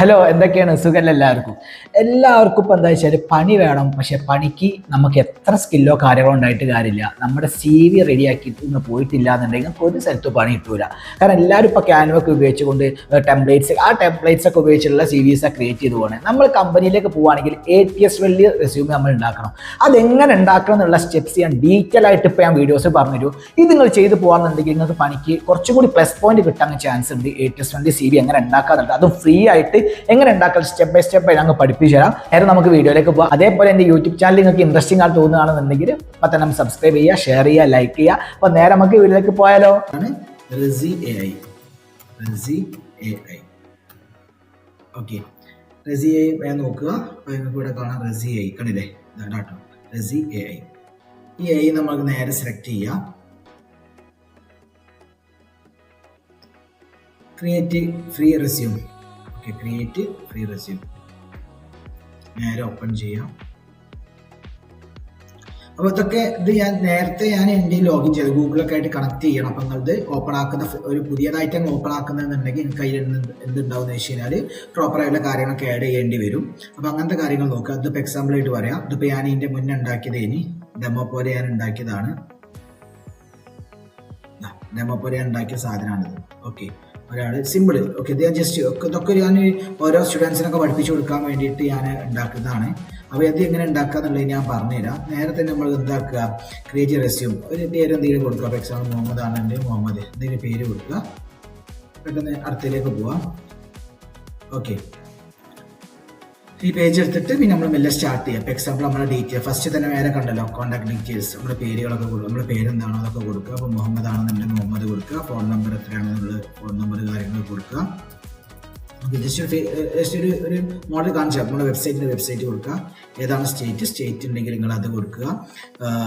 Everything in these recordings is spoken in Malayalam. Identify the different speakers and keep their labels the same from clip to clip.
Speaker 1: ഹലോ എന്തൊക്കെയാണ്? സുഖമല്ല എല്ലാവർക്കും? എല്ലാവർക്കും ഇപ്പം എന്താ വെച്ചാൽ പണി വേണം. പക്ഷെ പണിക്ക് നമുക്ക് എത്ര സ്കില്ലോ കാര്യങ്ങളോ ഉണ്ടായിട്ട് കാര്യമില്ല. നമ്മുടെ സി വി റെഡിയാക്കിയിട്ട് ഇന്ന് പോയിട്ടില്ല എന്നുണ്ടെങ്കിൽ ഒരു സ്ഥലത്ത് പണി കിട്ടൂല. കാരണം എല്ലാവരും ഇപ്പോൾ ക്യാൻവൊക്കെ ഉപയോഗിച്ചുകൊണ്ട് ടെംപ്ലേറ്റ്സ് ആ ടെംപ്ലേറ്റ്സ് ഒക്കെ ഉപയോഗിച്ചിട്ടുള്ള സി വിസ് ക്രിയേറ്റ് ചെയ്ത് പോകണേ നമ്മൾ കമ്പനിയിലേക്ക് പോവുകയാണെങ്കിൽ എ ടി എസ് വലിയ റെസ്യൂമ് നമ്മൾ ഉണ്ടാക്കണം. അതെങ്ങനെ ഉണ്ടാക്കണം എന്നുള്ള സ്റ്റെപ്സ് ഞാൻ ഡീറ്റെയിൽ ആയിട്ട് ഇപ്പോൾ ഞാൻ വീഡിയോസ് പറഞ്ഞുതരും. ഇത് നിങ്ങൾ ചെയ്ത് പോകാന്നുണ്ടെങ്കിൽ നിങ്ങൾക്ക് പണിക്ക് കുറച്ചും കൂടി പ്ലസ് പോയിന്റ് കിട്ടാൻ ചാൻസ് ഉണ്ട്. എ ടി എസ് വലിയ സി വി എങ്ങനെ ഉണ്ടാക്കാന്നുള്ളത്. അതും ഫ്രീ ആയിട്ട് എങ്ങനെ ഉണ്ടാക്കാൻ സ്റ്റെപ്പ് ബൈ സ്റ്റെപ്പ് ഞങ്ങൾ പഠിപ്പിച്ചു തരാം. നേരെ നമുക്ക് വീഡിയോയിലേക്ക് പോകാം അതേപോലെ എന്റെ യൂട്യൂബ് ചാനൽ നിങ്ങൾക്ക് ഇൻട്രസ്റ്റിംഗ് ആയിട്ട് തോന്നുകയാണെന്നുണ്ടെങ്കിൽ അപ്പം തന്നെ സബ്സ്ക്രൈബ് ചെയ്യുക ഷെയർ ചെയ്യുക ലൈക്ക് ചെയ്യുക. അപ്പോൾ നേരെ നമുക്ക് വീഡിയോയിലേക്ക് പോയാലോ?
Speaker 2: Rezi A I Rezi A I okay Rezi I വേഗം നോക്കുക. അപ്പോൾ നിങ്ങൾക്ക് ഇവിടെ കാണാം റെസി ഐ കണ്ടില്ലേ? ഇതാട്ടോ റെസി എ ഐ ഈ ഐ നമുക്ക് നേരെ സെലക്ട് ചെയ്യാം. Create free resume okay create free resume നേരെ ഓപ്പൺ ചെയ്യാം. അപ്പോൾ ഇതൊക്കെ ഇത് ഞാൻ നേരത്തെ ഞാൻ എന്റെ ലോഗിൻ ചെയ്ത് ഗൂഗിളൊക്കെ ആയിട്ട് കണക്ട് ചെയ്യണം. അപ്പം നിങ്ങളത് ഓപ്പൺ ആക്കുന്ന ഒരു പുതിയതായിട്ട് അങ്ങ് ഓപ്പൺ ആക്കുന്നതെന്നുണ്ടെങ്കിൽ എനിക്ക് അതിൽ എന്ത് എന്തുണ്ടാവും എന്ന് വെച്ച് പ്രോപ്പർ ആയിട്ടുള്ള കാര്യങ്ങളൊക്കെ ആഡ് ചെയ്യേണ്ടി വരും. അപ്പോൾ അങ്ങനത്തെ കാര്യങ്ങൾ നോക്കുക. ഇതിപ്പോൾ എക്സാമ്പിൾ ആയിട്ട് പറയാം. ഇതിപ്പോൾ ഞാൻ ഇതിന്റെ മുന്നേ ഉണ്ടാക്കിയത് ഇനി ഡെമോ പോലെ ഞാൻ ഉണ്ടാക്കിയതാണ്. ഡെമോ പോലെ ഞാൻ ഉണ്ടാക്കിയ സാധനമാണിത്. ഓക്കെ ഒരാൾ സിമ്പിൾ ഓക്കെ ഇത് ഞാൻ ജസ്റ്റ് ഒക്കെ ഇതൊക്കെ ഞാൻ ഓരോ സ്റ്റുഡൻസിനൊക്കെ പഠിപ്പിച്ചു കൊടുക്കാൻ വേണ്ടിയിട്ട് ഞാൻ ഉണ്ടാക്കുന്നതാണ്. അപ്പോൾ അത് എങ്ങനെ ഉണ്ടാക്കുക എന്നുള്ളത് ഞാൻ പറഞ്ഞുതരാം. നേരത്തെ നമ്മൾ എന്താക്കുക? ക്രിയേറ്റ് റെസ്യൂം ഒരു പേര് എന്തെങ്കിലും കൊടുക്കുക. അപ്പോൾ എക്സാമ്പിൾ മുഹമ്മദ് ആണെങ്കിൽ മുഹമ്മദ്. എന്തെങ്കിലും പേര് കൊടുക്കുക. പെട്ടെന്ന് അടുത്തതിലേക്ക് പോവാം. ഓക്കെ ഈ പേജ് എടുത്തിട്ട് പിന്നെ നമ്മൾ മെല്ലെ സ്റ്റാർട്ട് ചെയ്യാം. ഇപ്പോൾ എക്സാമ്പിൾ നമ്മുടെ ഡീറ്റെയിൽ ഫസ്റ്റ് തന്നെ വേറെ കണ്ടല്ലോ കോൺടാക്ട് ഡീറ്റെയിൽസ് നമ്മുടെ പേരുകളൊക്കെ കൊടുക്കും നമ്മുടെ പേരെന്താണോ അതൊക്കെ കൊടുക്കുക. അപ്പോൾ മുഹമ്മദ് ആണെന്നുണ്ടെങ്കിൽ മുഹമ്മദ് കൊടുക്കുക. ഫോൺ നമ്പർ എത്രയാണെന്നുള്ള ഫോൺ നമ്പർ കാര്യങ്ങൾ കൊടുക്കുക. ജസ്റ്റ് ജസ്റ്റ് ഒരു ഒരു മോഡൽ കാണിച്ചാൽ നമ്മുടെ വെബ്സൈറ്റിന്റെ വെബ്സൈറ്റ് കൊടുക്കുക. ഏതാണ് സ്റ്റേറ്റ് സ്റ്റേറ്റ് ഉണ്ടെങ്കിൽ നിങ്ങൾ അത് കൊടുക്കുക.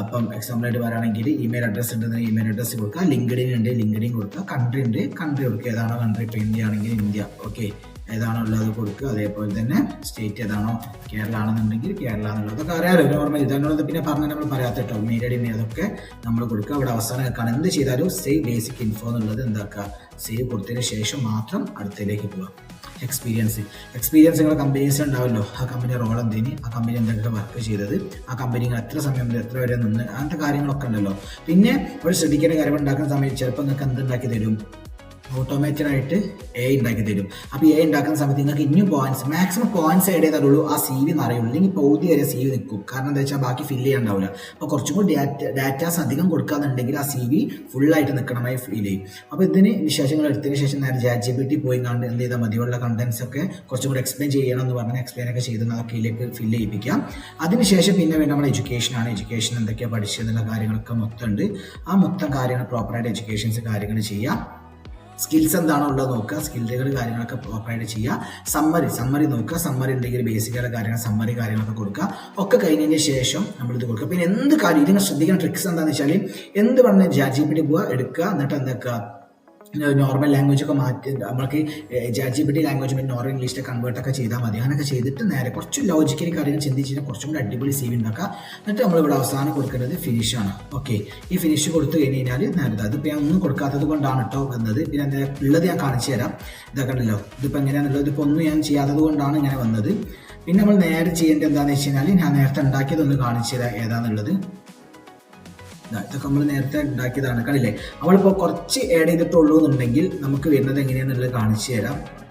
Speaker 2: അപ്പം എക്സാമ്പിളായിട്ട് പറയുകയാണെങ്കിൽ ഇമെയിൽ അഡ്രസ്സ് ഉണ്ടെങ്കിൽ ഇമെയിൽ അഡ്രസ്സ് കൊടുക്കുക. ലിങ്ക്ഡിൻ ഉണ്ട് ലിങ്ക്ഡിൻ കൊടുക്കുക. കൺട്രി ഉണ്ട് കൺട്രി കൊടുക്കുക. ഏതാണോ കൺട്രി ഇപ്പോൾ ഇന്ത്യ ആണെങ്കിൽ ഇന്ത്യ. ഓക്കെ ഏതാണോ ഉള്ളത് കൊടുക്കുക. അതേപോലെ തന്നെ സ്റ്റേറ്റ് ഏതാണോ? കേരള ആണെന്നുണ്ടെങ്കിൽ കേരള എന്നുള്ളത്. അതൊക്കെ അറിയാലോ. നോർമൽ ഇതാണുള്ളത് പിന്നെ പറഞ്ഞാൽ നമ്മൾ പറയാത്ത കേട്ടോ. മീഡിയ അതൊക്കെ നമ്മൾ കൊടുക്കുക. അവിടെ അവസാനം വെക്കാൻ എന്ത് ചെയ്താലും സേവ് ബേസിക് ഇൻഫോ എന്നുള്ളത് എന്താക്കുക? സേവ് കൊടുത്തതിന് ശേഷം മാത്രം അടുത്തതിലേക്ക് പോവുക. എക്സ്പീരിയൻസ് എക്സ്പീരിയൻസ് നിങ്ങളുടെ കമ്പനീസ് ഉണ്ടാവല്ലോ. ആ കമ്പനി റോൾ എന്തേനി ആ കമ്പനി എന്തൊക്കെ വർക്ക് ചെയ്തത്? ആ കമ്പനി എത്ര സമയം എത്ര വരെ നിന്ന്? അങ്ങനത്തെ കാര്യങ്ങളൊക്കെ ഉണ്ടല്ലോ. പിന്നെ ഒരു ശ്രദ്ധിക്കേണ്ട കാര്യം ഉണ്ടാക്കുന്ന സമയത്ത് ചിലപ്പോൾ നിങ്ങൾക്ക് എന്തുണ്ടാക്കി തരും? ഓട്ടോമാറ്റഡ് ആയിട്ട് എ ഉണ്ടാക്കി തരും. അപ്പോൾ എ ഉണ്ടാക്കുന്ന സമയത്ത് നിങ്ങൾക്ക് ഇനിയും പോയിന്റ്സ് മാക്സിമം പോയിന്റ്സ് ആഡ് ചെയ്താലുള്ളൂ ആ സി വി നിറയുള്ളൂ അല്ലെങ്കിൽ പൗതി വരെ സി വി നിൽക്കും. കാരണം എന്താ വെച്ചാൽ ബാക്കി ഫില്ല് ചെയ്യാണ്ടാവില്ല. അപ്പോൾ കുറച്ചും കൂടി ഡാറ്റ ഡാറ്റാസ് അധികം കൊടുക്കാന്നുണ്ടെങ്കിൽ ആ സി വി ഫുള്ളായിട്ട് നിൽക്കണമായി ഫീൽ ചെയ്യും. അപ്പോൾ ഇതിന് വിശേഷങ്ങൾ എടുത്തതിന് ശേഷം നേരെ ചാറ്റ് ജി പി ടി പോയി കണ്ട് എന്ത് ചെയ്താൽ മതിയുള്ള കണ്ടന്റ്സ് ഒക്കെ കുറച്ചും കൂടി എക്സ്പ്ലെയിൻ ചെയ്യണം എന്ന് പറഞ്ഞാൽ എക്സ്പ്ലെയിൻ ഒക്കെ ചെയ്ത് അതൊക്കെ ഇതിലേക്ക് ഫില്ല് ചെയ്യിപ്പിക്കാം. അതിനുശേഷം പിന്നെ വേണ്ട നമ്മുടെ എഡ്യൂക്കേഷനാണ് എഡ്യൂക്കേഷൻ എന്തൊക്കെയാണ് പഠിച്ചതെന്നുള്ള കാര്യങ്ങളൊക്കെ മൊത്തം ഉണ്ട്. ആ മൊത്തം കാര്യങ്ങൾ പ്രോപ്പറായിട്ട് എഡ്യൂക്കേഷൻസ് കാര്യങ്ങൾ ചെയ്യാം. സ്കിൽസ് എന്താണോ ഉള്ളത് നോക്കുക. സ്കില്ലുകൾ കാര്യങ്ങളൊക്കെ പ്രോപ്പറായിട്ട് ചെയ്യുക. സമ്മറി സമ്മറി നോക്കുക. സമ്മറി ഉണ്ടെങ്കിൽ ബേസിക്കായ കാര്യങ്ങൾ സമ്മറി കാര്യങ്ങളൊക്കെ കൊടുക്കുക. ഒക്കെ കഴിഞ്ഞതിന് ശേഷം നമ്മളിത് കൊടുക്കുക. പിന്നെ എന്ത് കാര്യം ഇതിനെ ശ്രദ്ധിക്കുന്ന ട്രിക്സ് എന്താണെന്ന് വെച്ചാൽ എന്ത് പറഞ്ഞ ജാറ്റ് ജി പോവുക എടുക്കുക. എന്നിട്ട് എന്താക്കുക നോർമൽ ലാംഗ്വേജ് ഒക്കെ മാറ്റി നമ്മൾക്ക് ജാജി ജി പി ടി ലാംഗ്വേജ് പിന്നെ നോർമൽ ഇംഗ്ലീഷിലെ കൺവേർട്ട് ഒക്കെ ചെയ്താൽ മതി. അങ്ങനെയൊക്കെ ചെയ്തിട്ട് നേരെ കുറച്ച് ലോജിക്കലി കാര്യങ്ങൾ ചിന്തിച്ച് കുറച്ചും കൂടി അടിപൊളി സി വി ഉണ്ടാക്കുക എന്നിട്ട് നമ്മളിവിടെ അവസാനം കൊടുക്കേണ്ടത് ഫിനിഷാണ് ഓക്കെ ഈ ഫിനിഷ് കൊടുത്തു കഴിഞ്ഞ് കഴിഞ്ഞാൽ നേരത്തെ അതിപ്പോൾ ഞാൻ ഒന്നും കൊടുക്കാത്തത് കൊണ്ടാണ് കേട്ടോ വന്നത്. പിന്നെ എന്താ ഉള്ളത് ഞാൻ കാണിച്ചു തരാം. ഇതൊക്കെ ഉണ്ടല്ലോ ഇതിപ്പോൾ എങ്ങനെയാണുള്ളത്? ഇതിപ്പോൾ ഒന്നും ഞാൻ ചെയ്യാത്തത് കൊണ്ടാണ് ഇങ്ങനെ വന്നത്. പിന്നെ നമ്മൾ നേരെ ചെയ്യേണ്ടത് എന്താണെന്ന് വെച്ച് കഴിഞ്ഞാൽ ഞാൻ നേരത്തെ ഉണ്ടാക്കിയതൊന്ന് കാണിച്ചു തരാം ഏതാണെന്നുള്ളത് ഇതൊക്കെ നമ്മൾ നേരത്തെ ഉണ്ടാക്കിയതാണ്. കണ്ടില്ലേ? അവളിപ്പോൾ കുറച്ച് ആഡ് ചെയ്തിട്ടുള്ളൂ എന്നുണ്ടെങ്കിൽ നമുക്ക് വരുന്നത് എങ്ങനെയാണെന്നുള്ളത് കാണിച്ചു തരാം.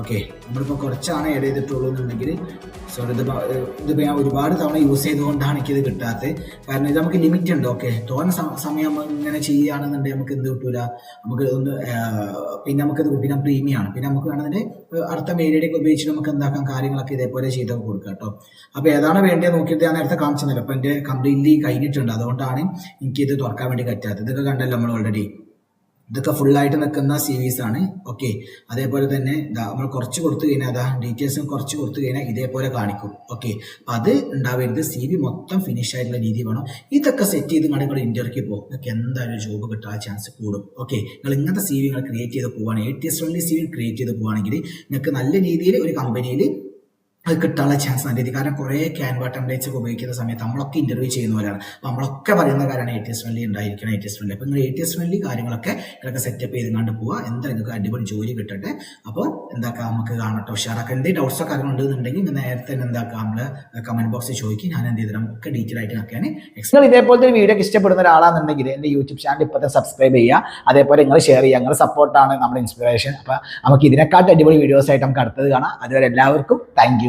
Speaker 2: ഓക്കെ നമ്മളിപ്പോൾ കുറച്ചാണ് ആഡ് ചെയ്തിട്ടുള്ളൂ എന്നുണ്ടെങ്കിൽ സോറി ഇത് ഇതിപ്പോൾ ഞാൻ ഒരുപാട് തവണ യൂസ് ചെയ്തുകൊണ്ടാണ് എനിക്കിത് കിട്ടാത്തത് കാരണം ഇത് നമുക്ക് ലിമിറ്റ് ഉണ്ട് ഓക്കെ തോന്ന സമയം ഇങ്ങനെ ചെയ്യുകയാണെന്നുണ്ടെങ്കിൽ നമുക്ക് എന്ത് കിട്ടൂല? നമുക്ക് ഒന്ന് പിന്നെ നമുക്കിത് പിന്നെ പ്രീമിയം ആണ്. പിന്നെ നമുക്ക് വേണമെങ്കിൽ അടുത്ത മീഡിയയൊക്കെ ഉപയോഗിച്ച് നമുക്ക് എന്താക്കാം? കാര്യങ്ങളൊക്കെ ഇതേപോലെ ചെയ്തൊക്കെ കൊടുക്കുക കേട്ടോ. അപ്പോൾ ഏതാണ് വേണ്ടത് നോക്കിയിട്ട് ഞാൻ നേരത്തെ കാണിച്ചു കാണിച്ചതല്ലോ? അപ്പോൾ എന്റെ കംപ്ലീറ്റ്ലി കഴിഞ്ഞിട്ടുണ്ട്. അതുകൊണ്ടാണ് എനിക്കിത് തുറക്കാൻ വേണ്ടി പറ്റാത്തത്. ഇതൊക്കെ കണ്ടല്ലോ നമ്മൾ ഓൾറെഡി ഇതൊക്കെ ഫുള്ളായിട്ട് നിൽക്കുന്ന സീരീസ് ആണ്. ഓക്കെ അതേപോലെ തന്നെ നമ്മൾ കുറച്ച് കൊടുത്തു കഴിഞ്ഞാൽ അതാ ഡീറ്റെയിൽസും കുറച്ച് കൊടുത്തു കഴിഞ്ഞാൽ ഇതേപോലെ കാണിക്കും. ഓക്കെ അപ്പം അത് ഉണ്ടാവരുത്. സി വി മൊത്തം ഫിനിഷ് ആയിട്ടുള്ള രീതി വേണം. ഇതൊക്കെ സെറ്റ് ചെയ്ത് നിങ്ങൾ നിങ്ങൾ ഇന്റർവ്യൂ പോകും. നിങ്ങൾക്ക് എന്തായാലും ജോബ് കിട്ടാൻ ചാൻസ് കൂടും. ഓക്കെ നിങ്ങൾ ഇങ്ങനത്തെ സി വി നിങ്ങൾ ക്രിയേറ്റ് ചെയ്ത് പോവുകയാണെങ്കിൽ A T S only C V create ചെയ്ത് പോവുകയാണെങ്കിൽ നിങ്ങൾക്ക് നല്ല രീതിയിൽ ഒരു കമ്പനിയിൽ അത് കിട്ടാനുള്ള ചാൻസ് നല്ല രീതി കാരണം കുറേ ക്യാൻവ ടെംപ്ലേറ്റ്സ് ഒക്കെ ഉപയോഗിക്കുന്ന സമയത്ത് നമ്മളൊക്കെ ഇന്റർവ്യൂ ചെയ്യുന്ന പോലെയാണ്. അപ്പോൾ നമ്മളൊക്കെ പറയുന്ന കാര്യമാണ് എ ടി എസ് ഫ്രണ്ട്ലി ഉണ്ടായിരിക്കണം എ ടി എസ് ഫ്രണ്ട്ലി അപ്പോൾ നിങ്ങൾ എ ടി എസ് ഫ്രണ്ട്ലി കാര്യങ്ങളൊക്കെ നിങ്ങൾക്ക് സെറ്റപ്പ് ചെയ്ത് കണ്ട് പോവുക. എന്തായാലും നിങ്ങൾക്ക് അടിപൊളി ജോലി കിട്ടട്ടെ. അപ്പോൾ എന്താക്കാം നമുക്ക് കാണട്ടോ ഉഷാറാക്കാം. എന്തെങ്കിലും ഡൗട്ട്സോ കാര്യങ്ങൾ ഉണ്ടെന്നുണ്ടെങ്കിൽ നേരത്തെ തന്നെ എന്താക്കാം? നമ്മൾ കമന്റ് ബോക്സിൽ ചോദിക്കും. ഞാൻ എന്ത് ചെയ്തിടാം ഒക്കെ ഡീറ്റെയിൽ ആയിട്ട് നോക്കാൻ
Speaker 1: നിങ്ങൾ ഇതേപോലത്തെ ഒരു വീഡിയോ ഇഷ്ടപ്പെടുന്ന ഒരാളാണെന്നുണ്ടെങ്കിൽ എന്റെ യൂട്യൂബ് ചാനൽ ഇപ്പോൾ സബ്സ്ക്രൈബ് ചെയ്യുക. അതേപോലെ നിങ്ങൾ ഷെയർ ചെയ്യുക. നിങ്ങളുടെ സപ്പോർട്ടാണ് നമ്മുടെ ഇൻസ്പിറേഷൻ അപ്പോൾ നമുക്ക് ഇതിനെക്കാട്ടും അടിപൊളി വീഡിയോസ് ആയിട്ട് നമുക്ക് അടുത്തത് കാണാം. അതുവരെ എല്ലാവർക്കും താങ്ക്